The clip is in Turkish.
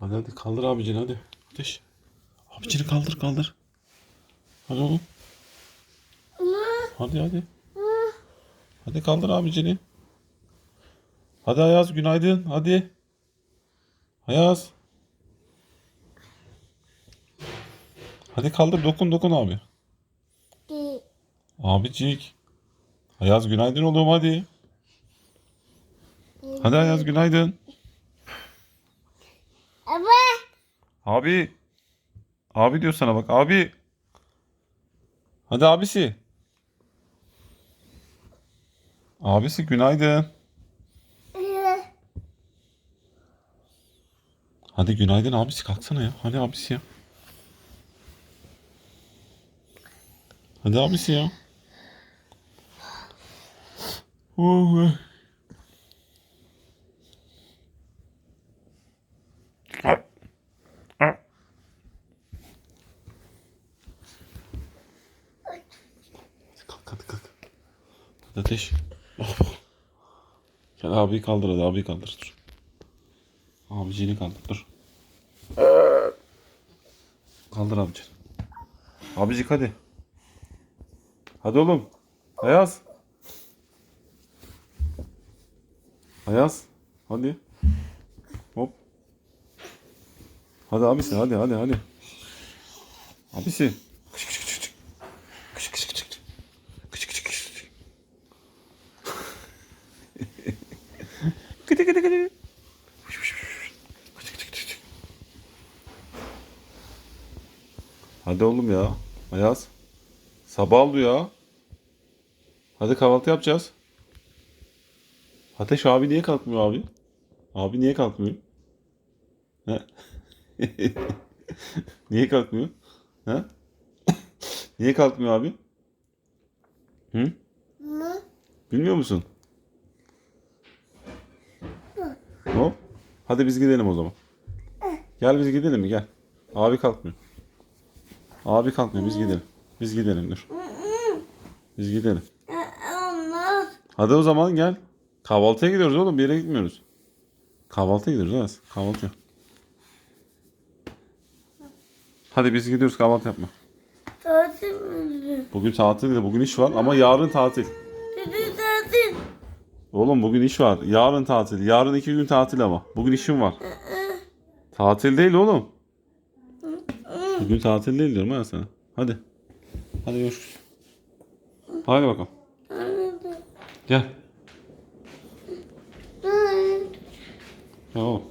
Hadi hadi kaldır abicini hadi. Ateş. Abicini kaldır kaldır. Hadi oğlum. Hadi hadi. Hadi kaldır abicini. Hadi Ayaz günaydın hadi. Ayaz. Hadi kaldır dokun dokun abi. Abicik. Ayaz günaydın oğlum hadi. Hadi Ayaz günaydın. Abi. Abi diyor sana bak abi. Hadi abisi. Abisi günaydın. Hadi günaydın abisi kalksana ya. Hadi abisi ya. Hadi abisi ya. Oh. Kalk kalk. Ateş. Oh. Gel abiyi kaldır hadi abiyi kaldır dur. Abiciğini kaldır dur. Kaldır abicini. Abicik hadi. Hadi oğlum. Ayaz. Ayaz. Hadi. Hop. Hadi abisi hadi hadi hadi. Abisi. Kış. Kış kış kış kış. Kış kış kış kış. Gıdı gıdı gıdı. Kış kış kış kış. Kış Hadi oğlum ya. Ayaz. Sabah oldu ya. Hadi kahvaltı yapacağız. Ateş abi niye kalkmıyor abi? Abi niye kalkmıyor? He? niye kalkmıyor? He? niye kalkmıyor abi? Hı? Bilmiyor musun? Hop. Hadi biz gidelim o zaman. Gel biz gidelim mi? Gel. Abi kalkmıyor. Abi kalkmıyor. Biz gidelim. Biz gidelim dur. Biz gidelim. Hadi o zaman gel. Kahvaltıya gidiyoruz oğlum. Bir yere gitmiyoruz. Kahvaltıya gidiyoruz evet. Kahvaltı. Hadi biz gidiyoruz kahvaltı yapma. Tatil mi? Bugün tatil değil. Bugün iş var ama yarın tatil. Oğlum bugün iş var. Yarın tatil. Yarın iki gün tatil ama. Bugün işim var. Tatil değil oğlum. Bugün tatil değil diyorum ha sana. Hadi. Hadi görüşürüz. Hadi bakalım. Gel. Oğlum.